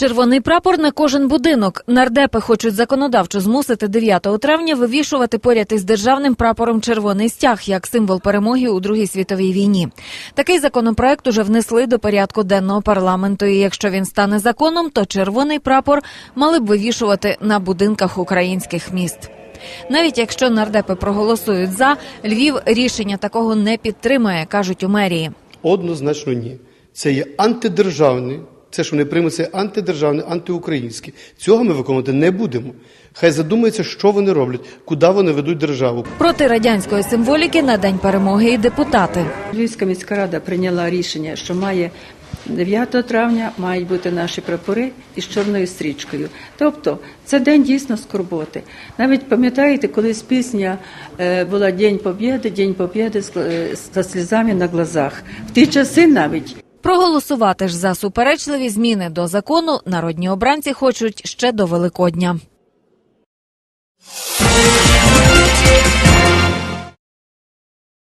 Червоний прапор на кожен будинок. Нардепи хочуть законодавчо змусити 9 травня вивішувати поряд із державним прапором червоний стяг як символ перемоги у Другій світовій війні. Такий законопроект уже внесли до порядку денного парламенту. І якщо він стане законом, то червоний прапор мали б вивішувати на будинках українських міст. Навіть якщо нардепи проголосують за, Львів рішення такого не підтримує, кажуть у мерії. Однозначно ні. Це є антидержавне. Це, що вони приймуть, це антидержавне, антиукраїнське. Цього ми виконувати не будемо. Хай задумаються, що вони роблять, куди вони ведуть державу. Проти радянської символіки на день перемоги і депутати. Львівська міська рада прийняла рішення, що має 9 травня мають бути наші прапори із чорною стрічкою. Тобто це день дійсно скорботи. Навіть пам'ятаєте, колись пісня е, була День Побєди, День Побєди з е, зі слізами на глазах. В ті часи навіть Проголосувати ж за суперечливі зміни до закону народні обранці хочуть ще до Великодня.